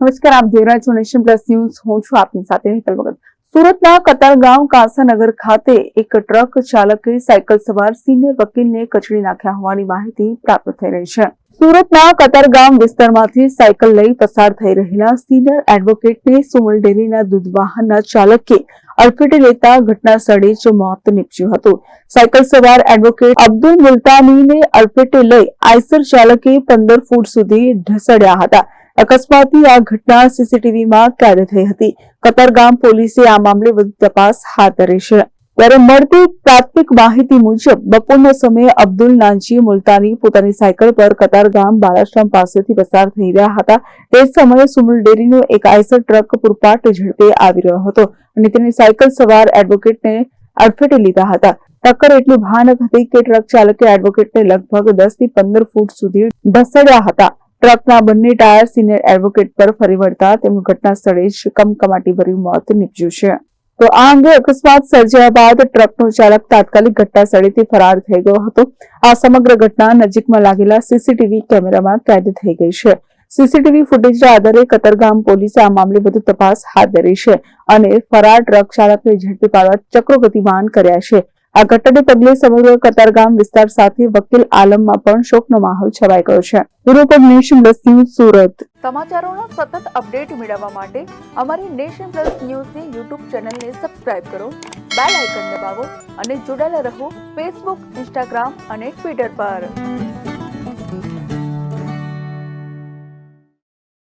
નમસ્કાર, આપ જોઈ રહ્યા છો નેશન પ્લસ ન્યૂઝ. હું છું આપની સાથે હેતલ ભગત. સુરતના કતારગાંવ કાંસાનગર ખાતે એક ટ્રક ચાલકે સાયકલ સવાર સિનિયર વકીલને કચડી નાખ્યા હોવાની માહિતી પ્રાપ્ત થઈ રહી છે. સુરતના કતારગામ વિસ્તારમાંથી સાયકલ લઈ પસાર થઈ રહેલા સિનિયર એડવોકેટને સુમલ ડેરીના દૂધ વાહનના ચાલકે અડફેટે લેતા ઘટના સ્થળે જ મોત નીપજ્યું હતું. સાયકલ સવાર એડવોકેટ અબ્દુલ મુલતાનીને અડફેટે લઈ આઈસર ચાલકે પંદર ફૂટ સુધી ઢસડ્યા હતા. અકસ્માતની આ ઘટના સીસીટીવીમાં કેદ થઈ હતી. કતરગામ પોલીસે આ મામલે વધુ તપાસ હાથ ધરી છે. ત્યારે મળતી પ્રાથમિક માહિતી મુજબ બપોરના સમયે અબ્દુલ નાનજી મુલતાની પોતાની સાયકલ પર કતારગામ બાળાશ્રમ પાસેથી પસાર થઈ રહ્યા હતા. તે સમયે સુમુલ ડેરીનો એક આઈસર ટ્રક પૂરપાટ ઝડપે આવી રહ્યો હતો અને તેની સાયકલ સવાર એડવોકેટને અડફેટે લીધા હતા. ટક્કર એટલી ભયાનક હતી કે ટ્રક ચાલકે એડવોકેટને લગભગ દસથી પંદર ફૂટ સુધી ઢસડ્યા હતા. ટ્રકના બંને ટાયર સિનિયર એડવોકેટ પર ફરી વળતા તેમનું ઘટના સ્થળે જ કમકમાટી ભર્યું મોત નીપજ્યું છે. તો આ અંગે અકસ્માત સર્જાયા બાદ ટ્રકનો ચાલક તાત્કાલિક ઘટના સ્થળેથી ફરાર થઈ ગયો હતો. આ સમગ્ર ઘટના નજીકમાં લાગેલા સીસીટીવી કેમેરામાં કેદ થઈ ગઈ છે. સીસીટીવી ફૂટેજના આધારે કતરગામ પોલીસે આ મામલે વધુ તપાસ હાથ ધરી છે અને ફરાર ટ્રક ચાલકને ઝડપી પાડવા ચક્રો ગતિમાન કર્યા છે. આ ઘટનાને પગલે સમગ્ર કતારગામ વિસ્તાર સાથે વકીલ આલમમાં પણ શોકનો માહોલ છવાઈ ગયો છે. બ્યુરો પર નેશન પ્લસ ન્યૂઝ સુરત. સમાચારોનો સતત અપડેટ મેળવવા માટે અમારી નેશન પ્લસ ન્યૂઝની યુટ્યુબ ચેનલને સબસ્ક્રાઇબ કરો, બેલ આઇકન દબાવો અને જોડાયેલા રહો ફેસબુક, ઇન્સ્ટાગ્રામ અને ટ્વિટર પર.